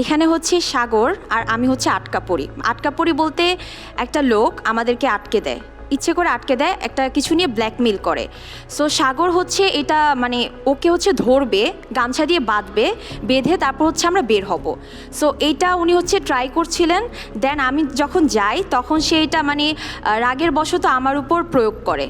এখানে হচ্ছে সাগর আর আমি হচ্ছে আটকাপড়ি। আটকাপড়ি বলতে একটা লোক আমাদেরকে আটকে দেয়। ইচ্ছে করে আটকে দেয়, একটা কিছু নিয়ে ব্ল্যাকমেল করে। সো সাগর হচ্ছে এটা মানে ওকে হচ্ছে ধরবে, গামছা দিয়ে বাঁধবে, বেঁধে তারপর হচ্ছে আমরা বের হব। সো এইটা উনি হচ্ছে ট্রাই করছিলেন। দেন আমি যখন যাই, তখন সে এটা মানে রাগের বশত আমার উপর প্রয়োগ করে।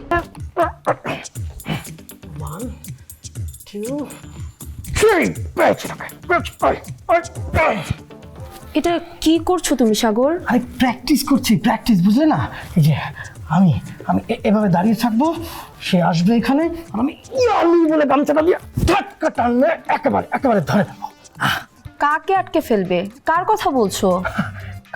এটা কি করছ তুমি সাগর? আমি প্র্যাকটিস করছি প্র্যাকটিস বুঝলে না? এই যে আমি আমি এ- এভাবে দাঁড়িয়ে থাকব সে আসবে এখানে আর আমি ইয়ালি বলে গামছাটা দিয়ে ধাক্কা টানলে একেবারে একেবারে ধরে দেবো কাকে আটকে ফেলবে? কার কথা বলছো?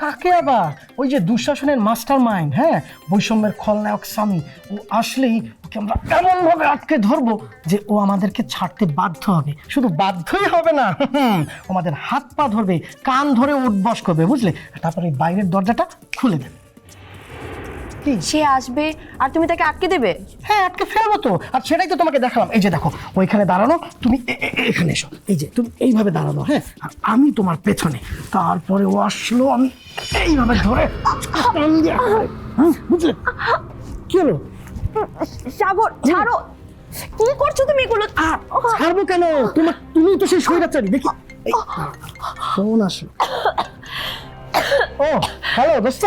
কাকে আবার? ওই যে দুঃশাসনের মাস্টার মাইন্ড হ্যাঁ? বৈষম্যের খলনায়ক স্বামী। ও আসলেই ওকে আমরা এমনভাবে আটকে ধরবো যে ও আমাদেরকে ছাড়তে বাধ্য হবে। শুধু বাধ্যই হবে না আমাদের হাত পা ধরবে, কান ধরে উঠবস করবে, বুঝলে? তারপরে বাইরের দরজাটা খুলে দেবে। সে আসবে আর তুমি তাকে আটকে দেবে? হ্যাঁ আটকে ফেলব তো। আর সেটাই তো তোমাকে দেখালাম। এই যে দেখো ওইখানে দাঁড়ানো তুমি এখানে এসো। এই যে তুমি এইভাবে দাঁড়ানো হ্যাঁ? আর আমি তোমার পেছনে। তারপরে ও আসলো আমি এইভাবে ধরে হুম, বুঝলে? কি হলো? সাগর ছাড়ো। কি করছ তুমি এগুলো? ছাড়বো কেন? তোমার তুমি তো সেই স্বৈরাচারী দেখি। ফোন আসলো ও হ্যালো দোস্ত।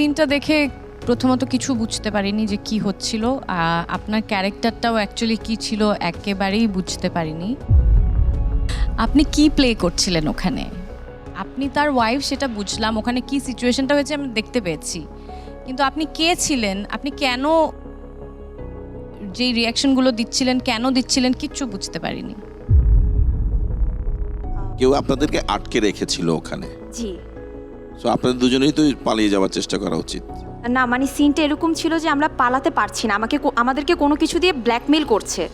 সিনটা দেখে প্রথমত কিছু বুঝতে পারিনি যে কি হচ্ছিল আপনার ক্যারেক্টারটাও অ্যাকচুয়ালি কি ছিল একেবারেই বুঝতে পারিনি। আপনি কি প্লে করছিলেন ওখানে? আপনি তার ওয়াইফ সেটা বুঝলাম ওখানে কি সিচুয়েশনটা হয়েছে আমি দেখতে পেয়েছি। কিন্তু আপনি কে ছিলেন? আপনি কেন যেই রিয়াকশনগুলো দিচ্ছিলেন কেন দিচ্ছিলেন কিচ্ছু বুঝতে পারিনি। কেউ আপনাদেরকে আটকে রেখেছিল ওখানে? জি। সো আপনাদের দুজনেই তো পালিয়ে যাওয়ার চেষ্টা করা উচিত। না মানে সিনটা এরকম ছিল যে আমরা পালাতে পারছি না। আমাকে কো- আমাদেরকে কোনো কিছু দিয়ে ব্ল্যাকমেল করছে।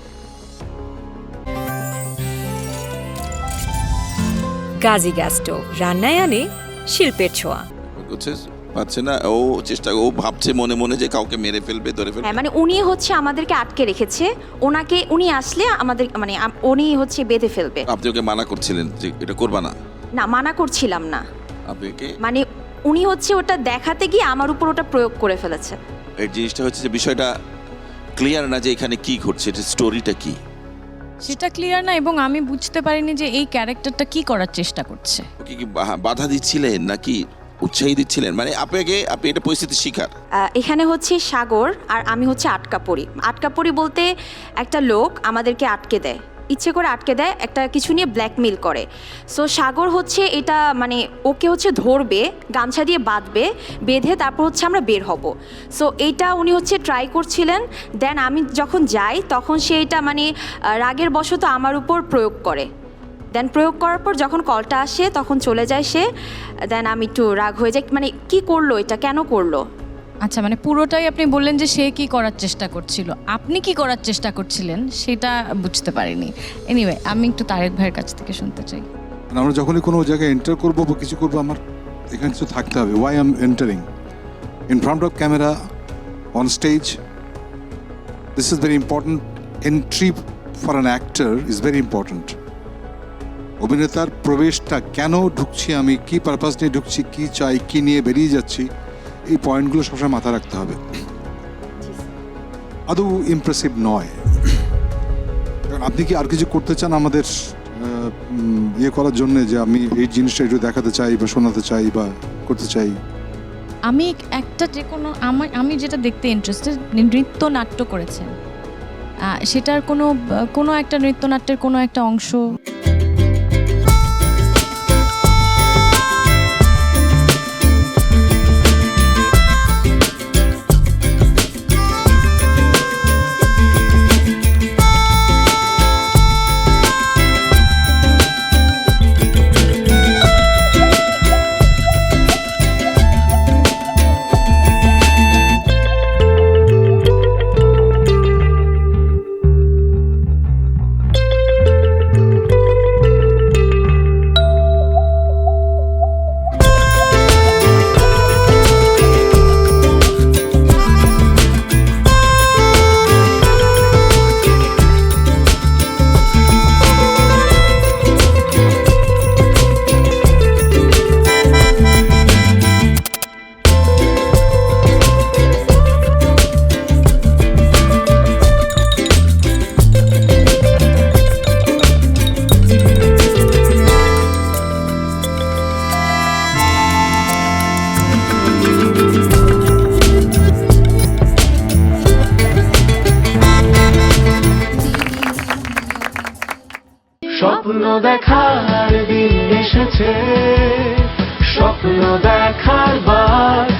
গাজী গ্যাস স্টোভ রান্নায় আনে শিল্পের ছোঁয়া। হচ্ছে পাচ্ছে না। ও চেষ্টা ও ভাবছে মনে মনে যে কাউকে মেরে ফেলবে ধরে ফেলবে। হ্যাঁ মানে উনি হচ্ছে আমাদেরকে আটকে রেখেছে। ওনাকে উনি আসলে আমাদের মানে আম- উনি হচ্ছে বেঁধে ফেলবে। আপনি ওকে মানা করছিলেন যে এটা করবা না। না মানা করছিলাম না। আপনি ওকে মানে উনি হচ্ছে ওটা দেখাতে গিয়ে আমার উপর ওটা প্রয়োগ করে ফেলেছে। এই জিনিসটা হচ্ছে যে বিষয়টা ক্লিয়ার না যে এখানে কি ঘটছে এটা স্টোরিটা কি? সেটা ক্লিয়ার না এবং আমি বুঝতে পারিনি যে এই ক্যারেক্টারটা কি করার চেষ্টা করছে। ওকে কি বা- বাধা দিচ্ছিলেন নাকি উৎসাহী দিচ্ছিলেন? মানে আপনাকে আপনি এটা পরিস্থিতি শিকার। আহ, এখানে হচ্ছে সাগর আর আমি হচ্ছে আটকাপড়ি। আটকাপড়ি বলতে একটা লোক আমাদেরকে আটকে দেয়। ইচ্ছে করে আটকে দেয়, একটা কিছু নিয়ে ব্ল্যাকমেল করে। সো সাগর হচ্ছে এটা মানে ওকে হচ্ছে ধরবে, গামছা দিয়ে বাঁধবে, বেঁধে তারপর হচ্ছে আমরা বের হব। সো এইটা উনি হচ্ছে ট্রাই করছিলেন। দেন আমি যখন যাই, তখন সে এটা মানে রাগের বশত আমার উপর প্রয়োগ করে। দেন প্রয়োগ করার পর যখন কলটা আসে, তখন চলে যায় সে। দেন আমি একটু রাগ হয়ে যাই মানে কি করল এটা? কেন করল? আচ্ছা মানে পুরোটাই আপনি বললেন যে সে কি করার চেষ্টা করছিল। আপনি কি করার চেষ্টা করছিলেন সেটা বুঝতে পারিনি। এনিওয়ে আমি একটু তারেক ভাইয়ের কাছ থেকে শুনতে চাই। আমরা যখনই কোনো জায়গায় এন্টার করব বা কিছু করব, আমার এখানে কিছু থাকতে হবে। Why am entering in front of camera on stage this is very important entry for an actor is very important অভিনেতার প্রবেশটা কেন ঢুকছি আমি, কি পারপাস নিয়ে ঢুকছি, কি চাই, কি নিয়ে বেরিয়ে যাচ্ছি এই পয়েন্টগুলো সবসময় মাথায় রাখতে হবে। আদৌ ইমপ্রেসিভ নয়। আপনি কি আর কিছু করতে চান আমাদের ইয়ে করার জন্য যে আমি এই জিনিসটা একটু দেখাতে চাই বা শোনাতে চাই বা করতে চাই? আমি একটা যে কোনো, আমার, আমি যেটা দেখতে ইন্টারেস্টেড নৃত্য নাট্য করেছেন। সেটার কোনো কোনো একটা নৃত্যনাট্যের কোনো একটা অংশ দেখার দিন এসেছে। স্বপ্ন দেখার বার